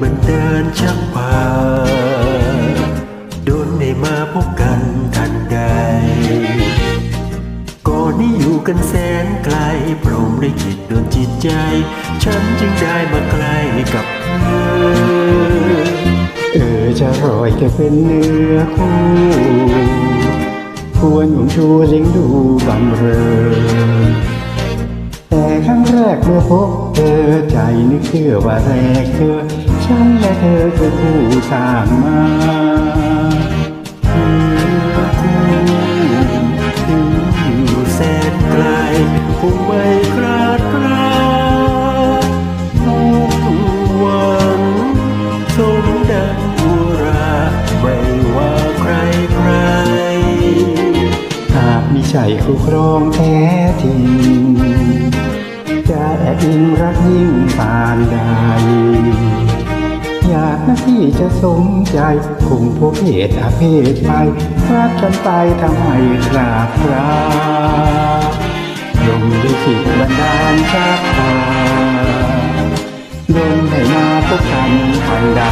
มันเดินชักพาโดนได้มาพบกันทันใดก่อนนี้อยู่กันแสนไกลพรมได้จิตโดนจิตใจ ฉันจึงได้มาใกล้กับเธอ เออจะรอยจะเป็นเนื้อคู่ควรหุ่นชูเลี้ยงดูบำเรอแต่ครั้งแรกเมื่อพบเธอใจนึกเชื่อว่าแรกเธอ ฉันและเธอคือผู้สร้างมาเพื่อคู่ถึงอยู่แสนไกลคงไม่คลาดคลามุ่งวังสมดังอุราไม่ว่าใครใคร หากมิใช่คู่ครองแท้จริงจะแอบอิงรักยิ่งปานใดอยาน จะสมใจคงพวกเหตุอาเพศไปรักกันไปทำให้กราบกราลมด้สิบันดาลจากฟ้าลมให้มาพบกันทันใด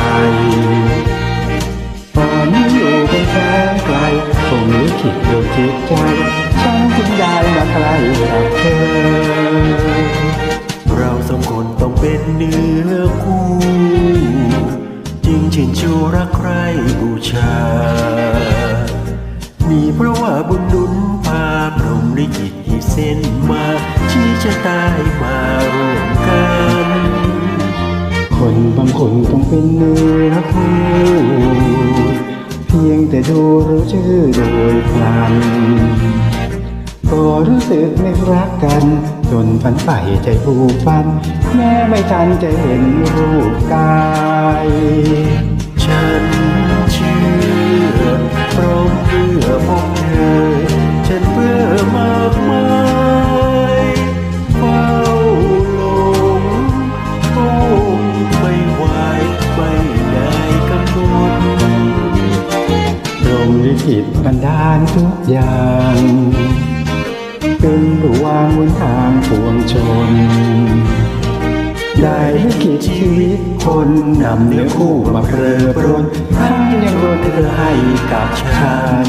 ตอนนี้อยู่เป็นแสนไกลคงลิขิตโดยจิตใจ นชูรักใครบูชา มีเพราะว่าบุญนุนพาพรมลิขิตที่เส้นมา ชี้ชะตาให้มาร่วมกัน คนบางคนต้องเป็นเนื้อคู่เพียงแต่ดูรู้ชื่อโดยพลันก็รู้สึกไม่รักกัน จนฝันใฝ่ใจผูกพัน แม้ไม่ทันจะเห็นรูปกาย งลิขิบันดาลทุกอย่างเป็นผู้วางบนทางปวงชน ได้ลิขิตชีวิตคนนำเนื้อคู่มาเพลิดเพลินทั้งยังรนเธอให้กับฉัน